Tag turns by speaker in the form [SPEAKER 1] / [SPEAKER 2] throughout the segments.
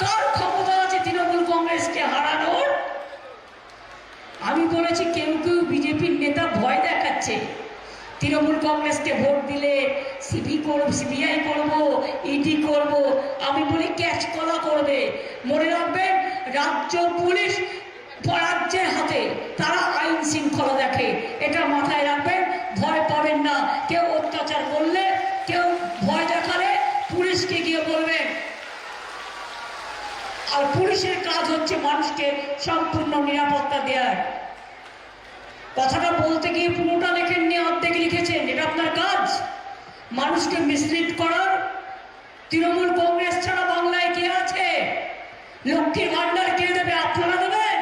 [SPEAKER 1] কার ক্ষমতা আছে তৃণমূল কংগ্রেসকে হারানোর। আমি বলেছি, কেউ কেউ বিজেপির নেতা ভয় দেখাচ্ছে। তৃণমূল কংগ্রেসকে ভোট দিলে সিবি করব, সিবিআই করব ইডি করব, আমি বলি ক্যাচ কলা করবে। মনে রাখবেন, রাজ্য পুলিশ রাজ্যের হাতে তারা আইন শৃঙ্খলা দেখে। এটা মাথায় রাখবেন, ভয় পাবেন না। কেউ অত্যাচার করলে কেউ ভয় দেখালে পুলিশকে গিয়ে বলবেন আর পুলিশের কাজ হচ্ছে মানুষকে সম্পূর্ণ নিরাপত্তা দেওয়ার কথাটা বলতে গিয়ে পুরোটা লেখেননি, অর্ধেক লিখেছেন। এটা আপনার কাজ। মানুষকে মিসলিড করার। তৃণমূল কংগ্রেস ছাড়া বাংলায় কে আছে? লক্ষ্মীর ভান্ডার কে দেবে? আপনারা দেবেন?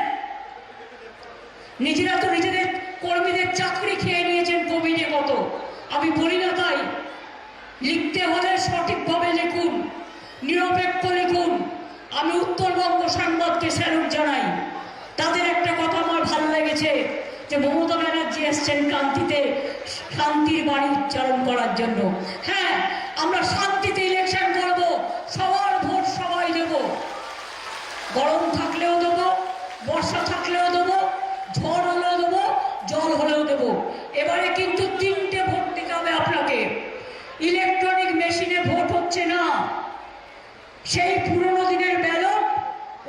[SPEAKER 1] নিজেরা তো নিজেদের কর্মীদের চাকরি খেয়ে নিয়েছেন কোভিডে কত। আমি বলি না তাই। লিখতে হলে সঠিকভাবে লিখুন। নিরপেক্ষ আমি উত্তরবঙ্গ সংবাদকে স্যালুট জানাই। তাদের একটা কথা আমার ভালো লেগেছে যে মমতা ব্যানার্জি এসছেন কান্তিতে শান্তির বাণী উচ্চারণ করার জন্য। হ্যাঁ আমরা শান্তিতে ইলেকশন করব, সবার ভোট সবাই দেব। গরম থাকলেও দেবো, বর্ষা থাকলেও দেবো, ঝড় হলেও দেবো, জল হলেও দেবো। এবারে কিন্তু তিনটে ভোট দিতে হবে আপনাকে। ইলেকট্রনিক মেশিনে ভোট হচ্ছে না। সেই পুরনো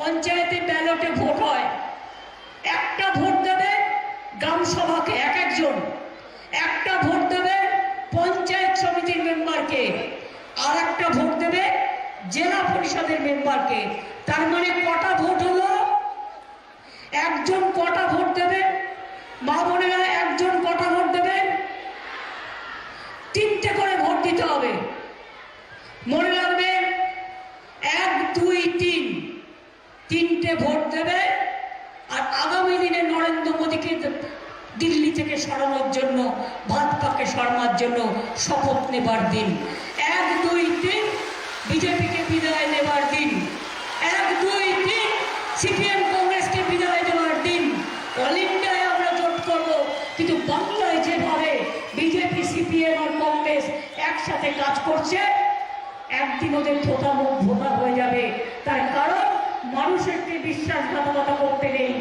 [SPEAKER 1] পঞ্চায়েতে ব্যালটে ভোট হয়। একটা ভোট দেবে গ্রাম সভাকে এক একজন। একটা ভোট দেবে পঞ্চায়েত সমিতির মেম্বারকে আর একটা ভোট দেবে জেলা পরিষদের মেম্বারকে তার মানে কটা ভোট হলো একজন কটা ভোট দেবে মা বোনেরা একজন কটা ভোট দেবেন তিনটে করে ভোট দিতে হবে মনে রাখবেন এক দুই তিন তিনটে ভোট দেবে আর আগামী দিনে নরেন্দ্র মোদীকে দিল্লি থেকে সরানোর জন্য ভাত পাকে সরানোর জন্য শপথ নেবার দিন। এক, দুই, তিন, বিজেপিকে বিদায় নেবার দিন। এক, দুই, তিন, সিপিএম কংগ্রেসকে বিদায় দেওয়ার দিন। অল ইন্ডিয়ায় আমরা জোট করব, কিন্তু বাংলায় যেভাবে বিজেপি, সিপিএম আর কংগ্রেস একসাথে কাজ করছে, একদিন ওদের থোতা মুখ ভোতা হয়ে যাবে। তার কারণ মানুষেরকে বিশ্বাসঘাতকতা করতে নেই,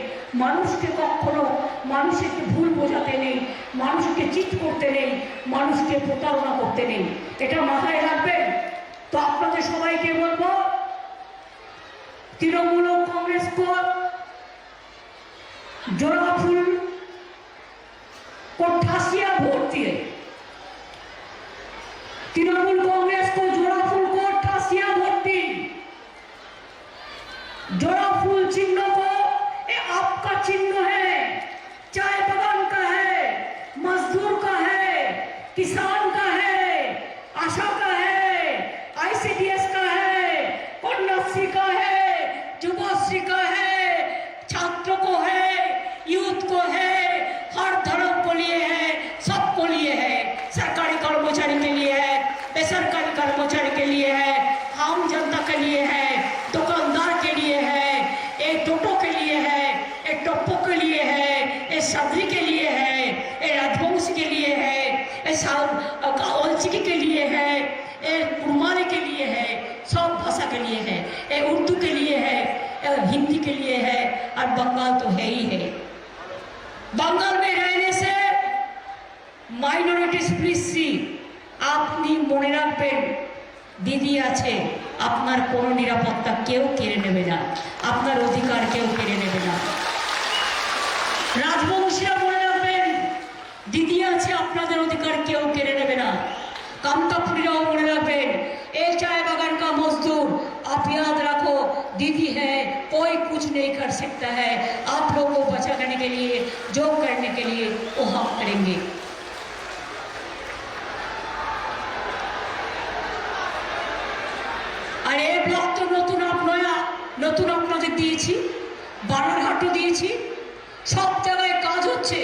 [SPEAKER 1] মানুষকে কখনো মানুষকে ভুল বোঝাতে নেই, মানুষকে চিত করতে নেই, মানুষকে প্রতারণা করতে নেই। এটা মাথায় রাখবেন। তো আপনাদের সবাইকে বলব, তৃণমূল কংগ্রেস কর, জোড়া ফুল কোঠাসিয়া ভোট দিয়ে। ये सब्जी के लिए है ये राजवंश के लिए है ये औलचिकी के लिए है ये कुमारी के लिए है सब भाषा के लिए है ये उर्दू के लिए है ये हिंदी के लिए है और बंगाल तो है ही है बंगाल में रहने से মাইনরিটি স্পৃশ্যি আপনি মনে রাখবেন দিদি আছে আপনার কোনো নিরাপত্তা কেউ কেড়ে নেবে না আপনার অধিকার কেউ কেড়ে নেবে না রাজবংশীরা মনে রাখবেন দিদি আছে আপনাদের অধিকার কেউ কেড়ে নেবে না कामतापुरीराव मने रखबेन ए चाय बागान का मजदूर आप याद रखो दीदी है कोई कुछ नहीं कर सकता है आप लोगों को बचाने के लिए जो करने के लिए वो हम करेंगे আর এই ব্লক তো নতুন আপনারা নতুন আপনাদের দিয়েছি বানারহাটও দিয়েছি সব জায়গায় কাজ হচ্ছে।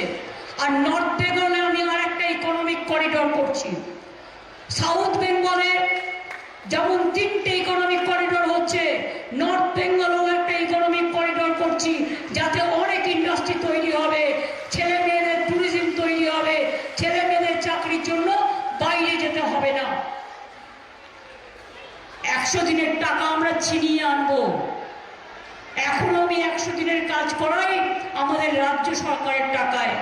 [SPEAKER 1] আর নর্থ বেঙ্গলে আমি আর একটা ইকোনমিক করিডোর করছি সাউথ বেঙ্গলে যেমন তিনটে ইকোনমিক করিডোর হচ্ছে নর্থ বেঙ্গলেও একটা ইকোনমিক করিডোর করছি, যাতে অনেক ইন্ডাস্ট্রি তৈরি হবে ছেলে মেয়েদের ট্যুরিজম তৈরি হবে ছেলে মেয়েদের চাকরির জন্য বাইরে যেতে হবে না। একশো দিনের টাকা আমরা ছিনিয়ে আনব। এখন আমি একশো দিনের কাজ করাই আমাদের রাজ্য সরকারের টাকায়।